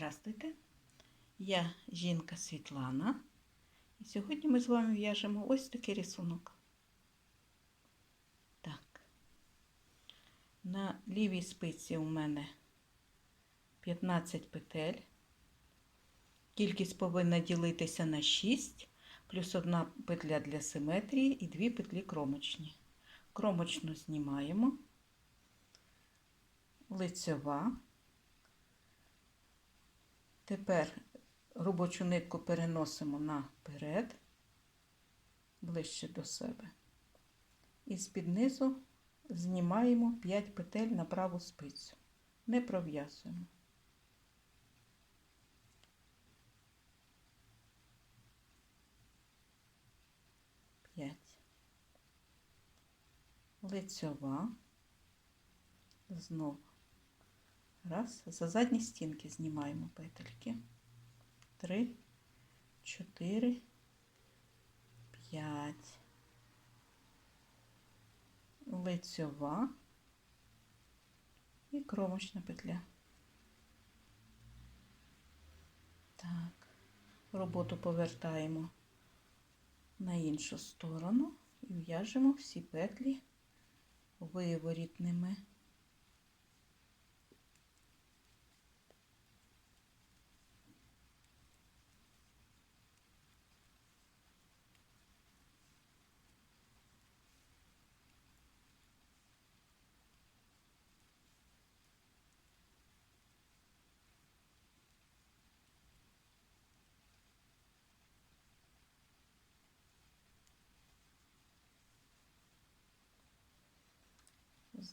Здравствуйте! Я жінка Світлана. І сьогодні ми з вами в'яжемо ось такий рисунок. Так. На лівій спиці у мене 15 петель. Кількість повинна ділитися на 6, плюс одна петля для симетрії і дві петлі кромочні. Кромочну знімаємо, лицьова. Тепер робочу нитку переносимо наперед, ближче до себе. І з-під низу знімаємо 5 петель на праву спицю. Не пров'язуємо. П'ять. Лицьова. Знову. Раз. За задні стінки знімаємо петельки. Три, чотири, п'ять. Лицьова і кромочна петля. Так, роботу повертаємо на іншу сторону і в'яжемо всі петлі виворітними.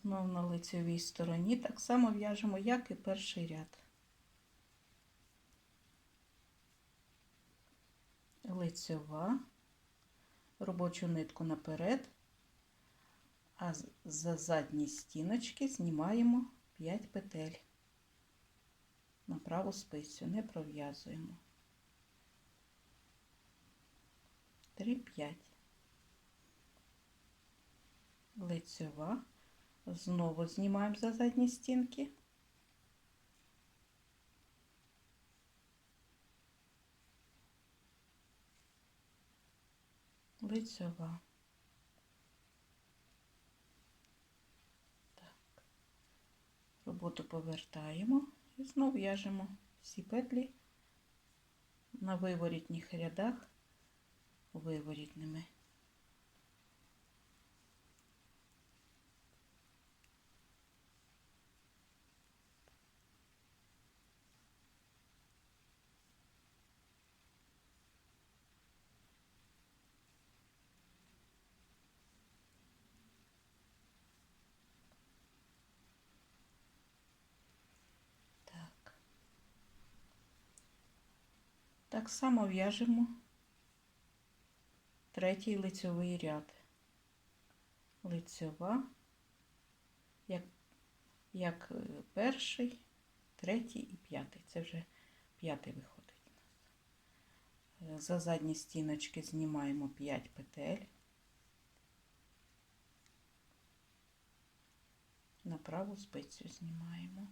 Знов на лицевій стороні так само в'яжемо, як і перший ряд. Лицьова, робочу нитку наперед, а за задні стіночки знімаємо 5 петель на праву спицю, не пров'язуємо. 3-5. Лицьова. Знову знімаємо за задні стінки. Лицьова. Так. Роботу повертаємо і знову в'яжемо всі петлі на виворітніх рядах виворітними. Так само в'яжемо третій лицьовий ряд. Лицьова, як, як перший, третій і п'ятий. Це вже п'ятий виходить у нас. За задні стіночки знімаємо 5 петель. На праву спицю знімаємо.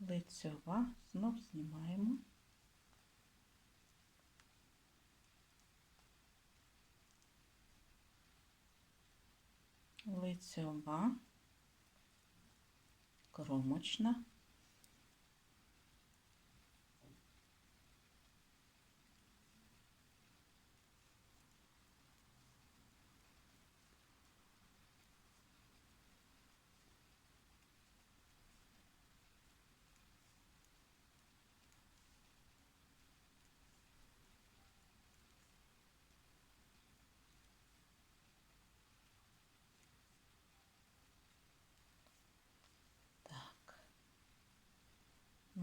Лицьова, знов знімаємо. Лицьова, кромочна.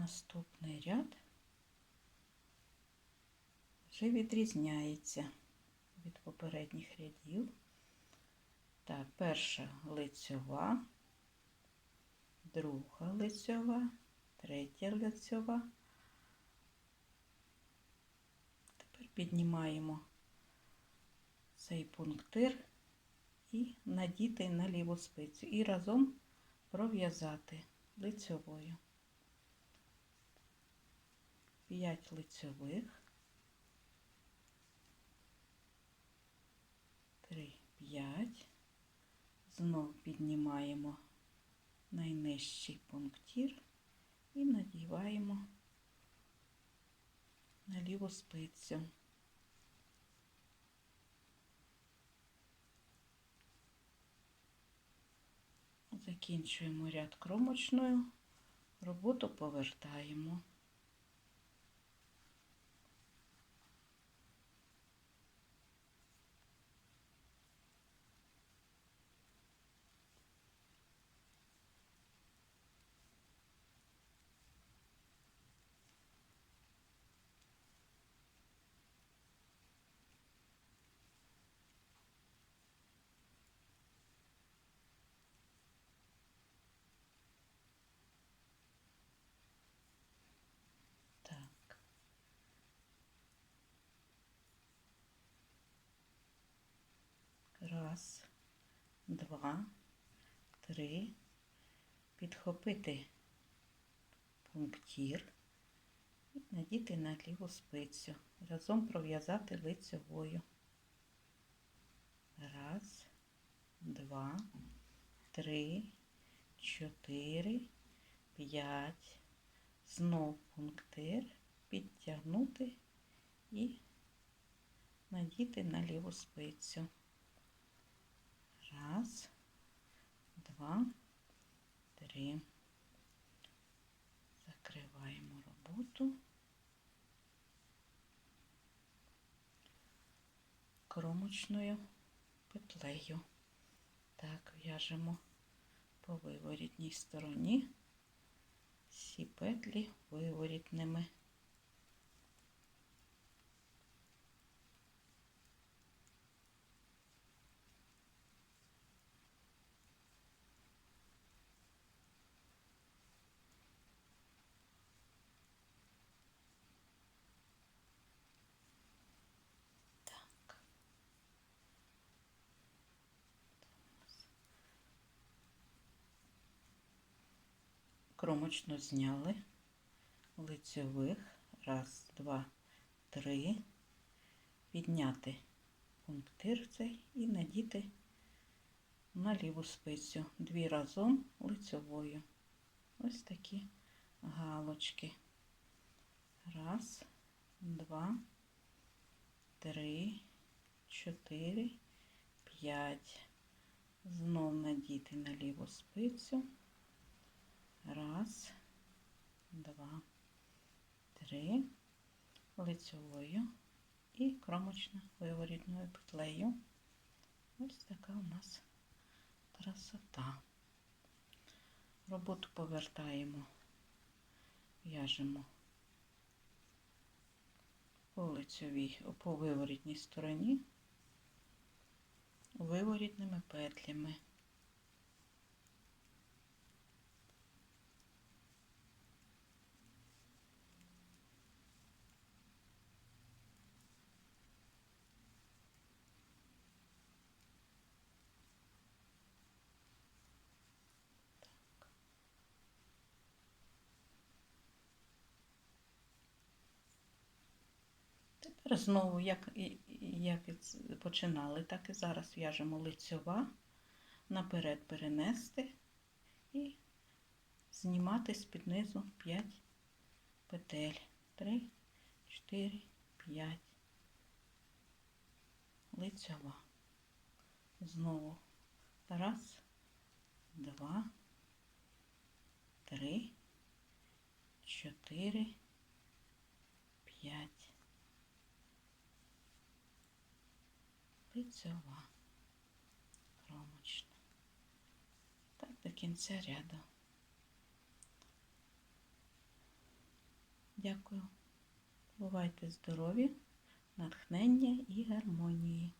Наступний ряд вже відрізняється від попередніх рядів. Так, перша лицьова, друга лицьова, третя лицьова. Тепер піднімаємо цей пунктир і надіти на ліву спицю і разом пров'язати. лицьовою. 5 лицьових. 3, 5. Знов піднімаємо найнижчий пунктір і надіваємо на ліву спицю. Закінчуємо ряд кромочною, роботу повертаємо. Так. Раз, два, три. Підхопити пунктір і надіти на ліву спицю. Разом пров'язати лицевою. Раз, два, три, чотири, п'ять. Знов пунктир підтягнути і надіти на ліву спицю. Раз, два, три. Закриваємо роботу. Кромочною петлею. Так, в'яжемо по виворітній стороні всі петлі виворітними. Кромочно зняли лицевих. Раз, два, три. Підняти пунктир цей і надіти на ліву спицю. Дві разом лицевою. Ось такі галочки. Раз, два, три, чотири, п'ять. Знов надіти на ліву спицю. Раз, два, три, лицевою і кромочно виворітною петлею. Ось така у нас красота. Роботу повертаємо, в'яжемо по лицевій, по виворітній стороні, виворітними петлями. Тепер знову, як, як починали, так і зараз в'яжемо лицьова, наперед перенести і знімати з-під низу 5 петель. 3, 4, 5. Лицьова. Знову. Раз, два, три, чотири, п'ять. Лицьова, кромочна. Так до кінця ряду. Дякую. Бувайте здорові, натхнення і гармонії.